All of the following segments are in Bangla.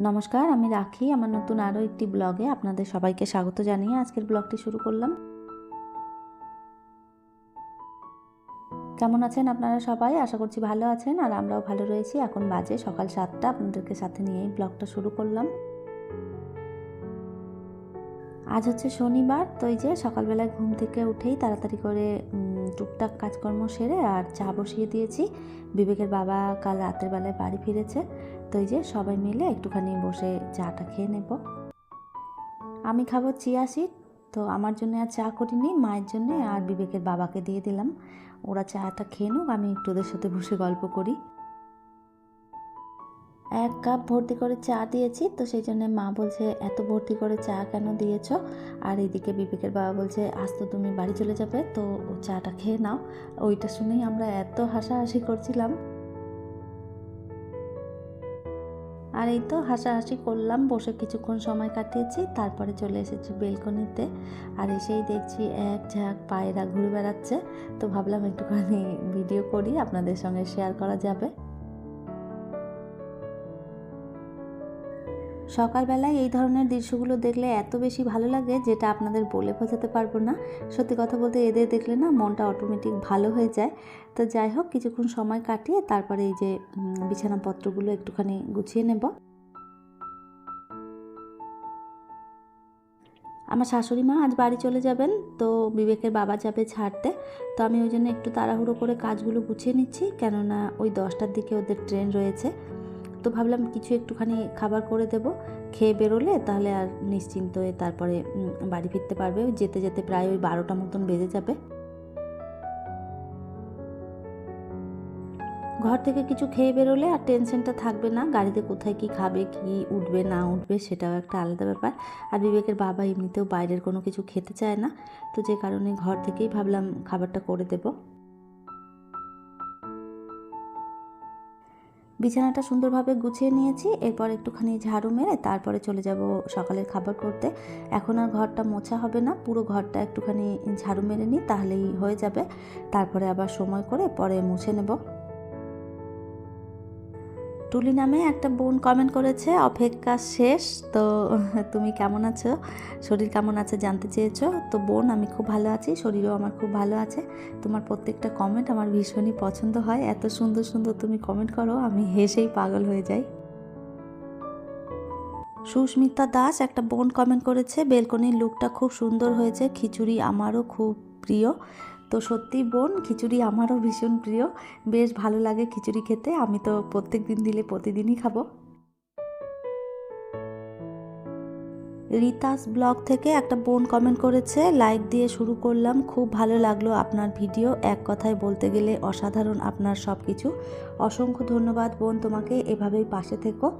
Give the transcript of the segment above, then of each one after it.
নমস্কার, আমি রাখি। আমার নতুন আরও একটি ব্লগে আপনাদের সবাইকে স্বাগত জানিয়ে আজকের ব্লগটি শুরু করলাম। কেমন আছেন আপনারা সবাই? আশা করছি ভালো আছেন আর আমরাও ভালো রয়েছি। এখন বাজে সকাল সাতটা। আপনাদেরকে সাথে নিয়েই ব্লগটা শুরু করলাম। আজ হচ্ছে শনিবার, তো এই যে সকালবেলায় ঘুম থেকে উঠেই তাড়াতাড়ি করে টুকটাক কাজকর্ম সেরে আর চা বসিয়ে দিয়েছি। বিবেকের বাবা কাল রাতের বেলায় বাড়ি ফিরেছে। তো এই যে সবাই মিলে একটুখানি বসে চাটা খেয়ে নেব। আমি খাব চিয়া তো আমার জন্য আর চা করিনি, মায়ের জন্য আর বিবেকের বাবাকে দিয়ে দিলাম। ওরা চাটা খেয়ে নুক, আমি একটু ওদের সাথে বসে গল্প করি। এক কাপ ভর্তি করে চা দিয়েছি। তো সেই জন্য মা বলছে, এত ভর্তি করে চা কেন দিয়েছ? আর এইদিকে বিবেকের বাবা বলছে, আজ তো তুমি বাড়ি চলে যাবে, তো চাটা খেয়ে নাও। ওইটা শুনেই আমরা এত হাসাহাসি করছিলাম। আর এই তো হাসাহাসি করলাম, বসে কিছুক্ষণ সময় কাটিয়েছি, তারপরে চলে এসেছি বেলকনিতে। আর এসেই দেখছি এক ঝাঁক পায়রা ঘুরে বেড়াচ্ছে। তো ভাবলাম একটুখানি ভিডিও করি, আপনাদের সঙ্গে শেয়ার করা যাবে। সকালবেলায় এই ধরনের দৃশ্যগুলো দেখলে এত বেশি ভালো লাগে যেটা আপনাদের বলে বোঝাতে পারব না। সত্যি কথা বলতে এদের দেখলে না মনটা অটোমেটিক ভালো হয়ে যায়। তো যাই হোক, কিছুক্ষণ সময় কাটিয়ে তারপরে এই যে বিছানাপত্রগুলো একটুখানি গুছিয়ে নেব। আমার শাশুড়ি মা আজ বাড়ি চলে যাবেন, তো বিবেকের বাবা যাবে ছাড়তে। তো আমি ওই জন্য একটু তাড়াহুড়ো করে কাজগুলো গুছিয়ে নিচ্ছি, কেননা ওই দশটার দিকে ওদের ট্রেন রয়েছে। তো ভাবলাম কিছু একটুখানি খাবার করে দেব, খেয়ে বেরোলে তাহলে আর নিশ্চিন্ত হয়ে তারপরে বাড়ি ফিরতে পারবে। যেতে যেতে প্রায় ওই বারোটা মতন বেজে যাবে। ঘর থেকে কিছু খেয়ে বেরোলে আর টেনশনটা থাকবে না। গাড়িতে কোথায় কি খাবে, কি উঠবে, না উঠবে সেটাও একটা আলাদা ব্যাপার। আর বিবেকের বাবা এমনিতেও বাইরের কোনো কিছু খেতে চায় না। তো যে কারণে ঘর থেকেই ভাবলাম খাবারটা করে দেবো। বিছানাটা সুন্দরভাবে গুছিয়ে নিয়েছি, এরপর একটুখানি ঝাড়ু মেরে তারপরে চলে যাব সকালের খাবার করতে। এখন আর ঘরটা মোছা হবে না, পুরো ঘরটা একটুখানি ঝাড়ু মেরে নিই, তাহলেই হয়ে যাবে। তারপরে আবার সময় করে পরে মুছে নেব। টুলি নামে একটা বোন কমেন্ট করেছে, অপেক্ষা শেষ, তো তুমি কেমন আছো? শরীর কেমন আছে জানতে চেয়েছো? তো বোন, আমি খুব ভালো আছি, শরীরও আমার খুব ভালো আছে। তোমার প্রত্যেকটা কমেন্ট আমার ভীষণই পছন্দ হয়। এত সুন্দর সুন্দর তুমি কমেন্ট করো, আমি হেসেই পাগল হয়ে যাই। সুস্মিতা দাস একটা বোন কমেন্ট করেছে, বেলকনির লুকটা খুব সুন্দর হয়েছে, খিচুড়ি আমারও খুব প্রিয়। তো সত্যি বোন, খিচুড়ি আমারও ভীষণ প্রিয়। বেশ ভালো লাগে খিচুড়ি খেতে। আমি তো প্রত্যেক দিন দিলে প্রতিদিনই খাব। রিতাস ব্লগ থেকে একটা বোন কমেন্ট করেছে লাইক দিয়ে শুরু করলাম। খুব ভালো লাগল আপনার ভিডিও। এক কথায় বলতে গেলে অসাধারণ আপনার সব কিছু অসংখ্য ধন্যবাদ বোন তোমাকে। এভাবেই পাশে থেকো।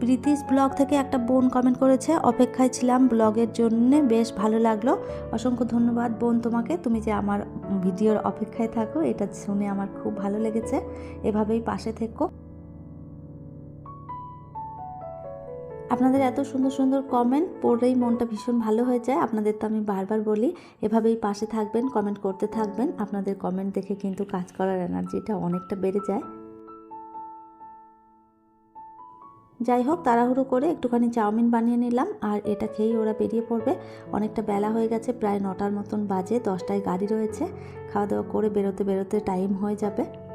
প্রীতিশ ব্লগ থেকে একটা বোন কমেন্ট করেছে, অপেক্ষায় ছিলাম ব্লগের জন্য, বেশ ভালো লাগল। অসংখ্য ধন্যবাদ বোন তোমাকে, তুমি যে আমার ভিডিওর অপেক্ষায় থাকো, এটা শুনে আমার খুব ভালো লেগেছে। এভাবেই পাশে থেকো। আপনাদের এত সুন্দর সুন্দর কমেন্ট পড়লেই মনটা ভীষণ ভালো হয়ে যায়। আপনাদের তো আমি বারবার বলি, এভাবেই পাশে থাকবেন কমেন্ট করতে থাকবেন। আপনাদের কমেন্ট দেখে কিন্তু কাজ করার এনার্জিটা অনেকটা বেড়ে যায়। যাই হোক, তাড়াহুড়ো করে একটুখানি চাউমিন বানিয়ে নিলাম। আর এটা খেয়েই ওরা বেরিয়ে পড়বে। অনেকটা বেলা হয়ে গেছে, প্রায় নটার মতন বাজে, দশটায় গাড়ি রয়েছে। খাওয়া দাওয়া করে বেরোতে বেরোতে টাইম হয়ে যাবে।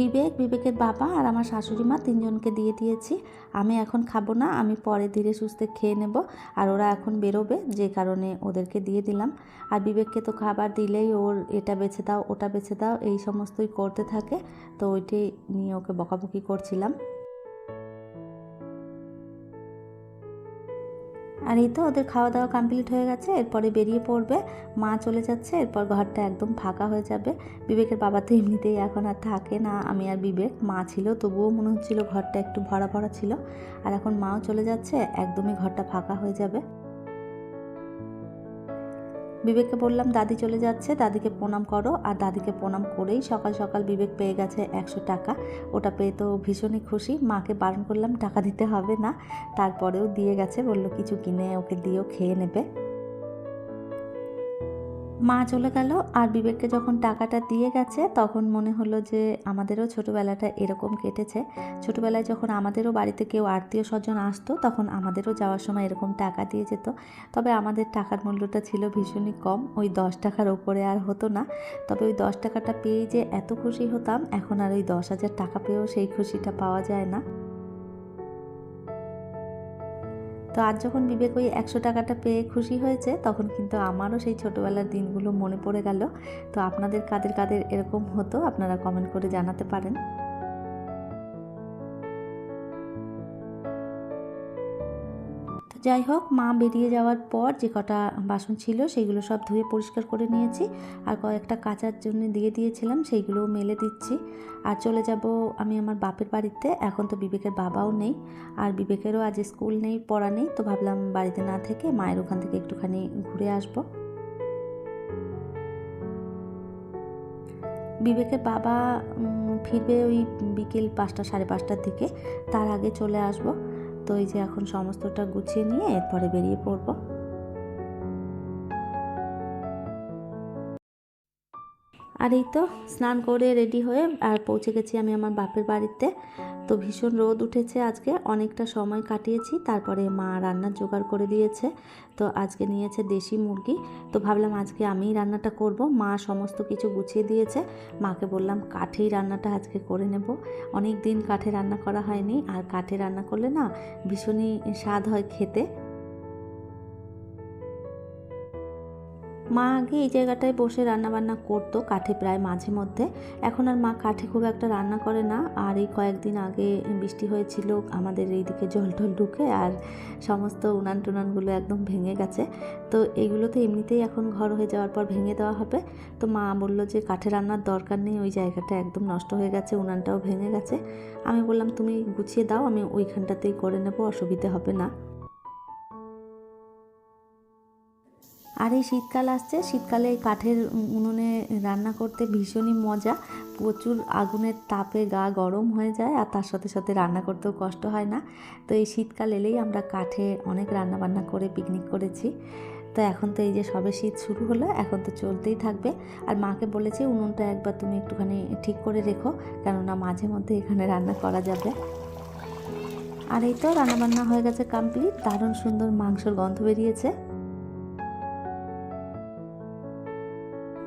বিবেক, বিবেকের বাবা আর আমার শাশুড়ি মা তিনজনকে দিয়ে দিয়েছি। আমি এখন খাব না, আমি পরে ধীরে সুস্থে খেয়ে নেব আর ওরা এখন বেরোবে, যে কারণে ওদেরকে দিয়ে দিলাম। আর বিবেককে তো খাবার দিলেই ওর এটা বেছে দাও, ওটা বেছে দাও, এই সমস্তই করতে থাকে। তো ওইটাই নিয়ে ওকে বকাবকি করছিলাম। আর এই তো ওদের খাওয়া দাওয়া কমপ্লিট হয়ে গেছে, এরপরে বেরিয়ে পড়বে। মা চলে যাচ্ছে, এরপর ঘরটা একদম ফাঁকা হয়ে যাবে। বিবেকের বাবা তো এমনিতেই এখন আর থাকে না, আমি আর বিবেক, মা ছিল, তবুও মনে হচ্ছিল ঘরটা একটু ভরা ভরা ছিল। আর এখন মাও চলে যাচ্ছে, একদমই ঘরটা ফাঁকা হয়ে যাবে। বিবেককে বললাম, দাদি চলে যাচ্ছে, দাদিকে প্রণাম করো। আর দাদিকে প্রণাম করেই সকাল সকাল বিবেক পেয়ে গেছে একশো টাকা। ওটা পেয়ে তো ভীষণই খুশি। মাকে বারণ করলাম, টাকা দিতে হবে না। তারপরেও দিয়ে গেছে, বলল, কিছু কিনে ওকে দিয়েও খেয়ে নেবে। মা চলে গেল আর বিবেককে যখন টাকাটা দিয়ে গেছে, তখন মনে হলো যে আমাদেরও ছোটোবেলাটা এরকম কেটেছে। ছোটোবেলায় যখন আমাদেরও বাড়িতে কেউ আত্মীয় স্বজন আসতো, তখন আমাদেরও যাওয়ার সময় এরকম টাকা দিয়ে যেত। তবে আমাদের টাকার মূল্যটা ছিল ভীষণই কম। ওই দশ টাকার ওপরে আর হতো না। তবে ওই দশ টাকাটা পেয়ে যে এত খুশি হতাম, এখন আর ওই দশ হাজার টাকা পেয়েও সেই খুশিটা পাওয়া যায় না। তো আজ যখন বিবেক ওই একশো টাকাটা পেয়ে খুশি হয়েছে, তখন কিন্তু আমারও সেই ছোটোবেলার দিনগুলো মনে পড়ে গেল। তো আপনাদের কাদের কাদের এরকম হতো, আপনারা কমেন্ট করে জানাতে পারেন। যাই হোক, মা বেরিয়ে যাওয়ার পর যে কটা বাসন ছিল সেইগুলো সব ধুয়ে পরিষ্কার করে নিয়েছি। আর কয়েকটা কাচার জন্য দিয়ে দিয়েছিলাম, সেইগুলোও মেলে দিচ্ছি। আর চলে যাব আমি আমার বাপের বাড়িতে। এখন তো বিবেকের বাবাও নেই। আর বিবেকেরও আজ স্কুল নেই, পড়া নেই, তো ভাবলাম বাড়িতে না থেকে মায়ের ওখান থেকে একটুখানি ঘুরে আসব। বিবেকের বাবা ফিরবে ওই বিকেল পাঁচটা সাড়ে পাঁচটার দিকে। তার আগে চলে আসব। তো এই যে এখন সমস্তটা গুছিয়ে নিয়ে এরপরে বেরিয়ে পড়ব। আর এই তো স্নান করে রেডি হয়ে আর পৌঁছে গেছি আমি আমার বাপের বাড়িতে। তো ভীষণ রোদ উঠেছে আজকে, অনেকটা সময় কাটিয়েছি, তারপরে মা রান্নার জোগাড় করে দিয়েছে। তো আজকে নিয়েছে দেশি মুরগি। তো ভাবলাম আজকে আমিই রান্নাটা করব। মা সমস্ত কিছু গুছিয়ে দিয়েছে। মাকে বললাম কাঠেই রান্নাটা আজকে করে নেব। অনেক দিন কাঠে রান্না করা হয়নি, আর কাঠে রান্না করলে না ভীষণই স্বাদ হয় খেতে। মা আগে এই জায়গাটায় বসে রান্না বান্না করতো কাঠে প্রায় মাঝে মধ্যে। এখন আর মা কাঠে খুব একটা রান্না করে না। আর এই কয়েকদিন আগে বৃষ্টি হয়েছিল, আমাদের এইদিকে জল টল ঢুকে আর সমস্ত উনান টুনানগুলো একদম ভেঙে গেছে। তো এগুলো তো এমনিতেই এখন ঘর হয়ে যাওয়ার পর ভেঙে দেওয়া হবে। তো মা বলল যে কাঠে রান্নার দরকার নেই, ওই জায়গাটা একদম নষ্ট হয়ে গেছে, উনানটাও ভেঙে গেছে। আমি বললাম, তুমি গুছিয়ে দাও, আমি ওইখানটাতেই করে নেব, অসুবিধে হবে না। আর এই শীতকাল আসছে, শীতকালে এই কাঠের উনুনে রান্না করতে ভীষণই মজা। প্রচুর আগুনের তাপে গা গরম হয়ে যায় আর তার সাথে সাথে রান্না করতেও কষ্ট হয় না। তো এই শীতকাল এলেই আমরা কাঠে অনেক রান্না বান্না করে পিকনিক করেছি। তো এখন তো এই যে সবে শীত শুরু হলো, এখন তো চলতেই থাকবে। আর মাকে বলেছি, উনুনটা একবার তুমি একটুখানি ঠিক করে রেখো, কেননা মাঝে মধ্যে এখানে রান্না করা যাবে। আর এই তো রান্নাবান্না হয়ে গেছে কমপ্লিট দারুণ সুন্দর মাংসর গন্ধ বেরিয়েছে।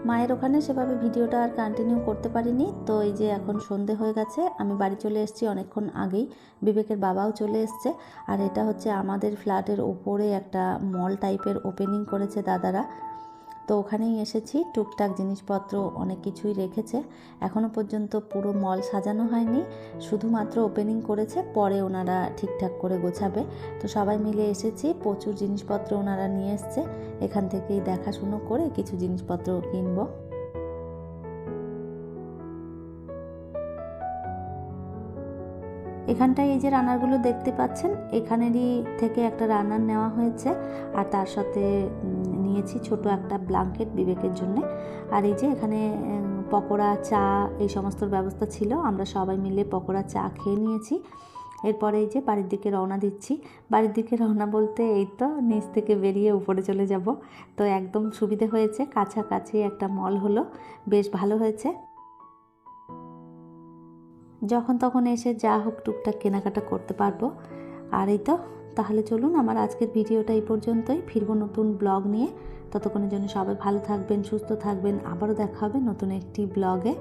মায়ের ওখানে সেভাবে ভিডিওটা আর কন্টিনিউ করতে পারিনি। তো এই যে এখন সন্ধে হয়ে গেছে, আমি বাড়ি চলে এসেছি অনেকক্ষণ আগেই। বিবেকের বাবাও চলে এসছে। আর এটা হচ্ছে আমাদের ফ্ল্যাটের ওপরে একটা মল টাইপের ওপেনিং করেছে দাদারা। তো ওখানেই এসেছি। টুকটাক জিনিসপত্র অনেক কিছুই রেখেছে। এখনও পর্যন্ত পুরো মল সাজানো হয়নি। শুধুমাত্র ওপেনিং করেছে, পরে ওনারা ঠিকঠাক করে গোছাবে। তো সবাই মিলে এসেছি, প্রচুর জিনিসপত্র ওনারা নিয়ে এসছে। এখান থেকেই দেখাশুনো করে কিছু জিনিসপত্র কিনবো। এখানটায় এই যে রান্নারগুলো দেখতে পাচ্ছেন, এখানেরই থেকে একটা রান্নার নেওয়া হয়েছে। আর তার সাথে নিয়েছি ছোট একটা ব্ল্যাঙ্কেট বিবেকের জন্য। আর এই যে এখানে পকোড়া, চা এই সমস্ত ব্যবস্থা ছিল, আমরা সবাই মিলে পকোড়া, চা খেয়ে নিয়েছি। এরপরে এই যে বাড়ির দিকে রওনা দিচ্ছি। বাড়ির দিকে রওনা বলতে এই তো নিচ থেকে বেরিয়ে উপরে চলে যাব। তো একদম সুবিধে হয়েছে, কাছাকাছি একটা মল হলো, বেশ ভালো হয়েছে। যখন তখন এসে যা হোক টুকটাক কেনাকাটা করতে পারব। আর এই তো তাহলে চলুন আমার আজকের ভিডিওটা এই পর্যন্তই। ফিরবো নতুন ব্লগ নিয়ে। ততক্ষণের জন্য সবাই ভালো থাকবেন, সুস্থ থাকবেন। আবারও দেখা হবে নতুন একটি ব্লগে।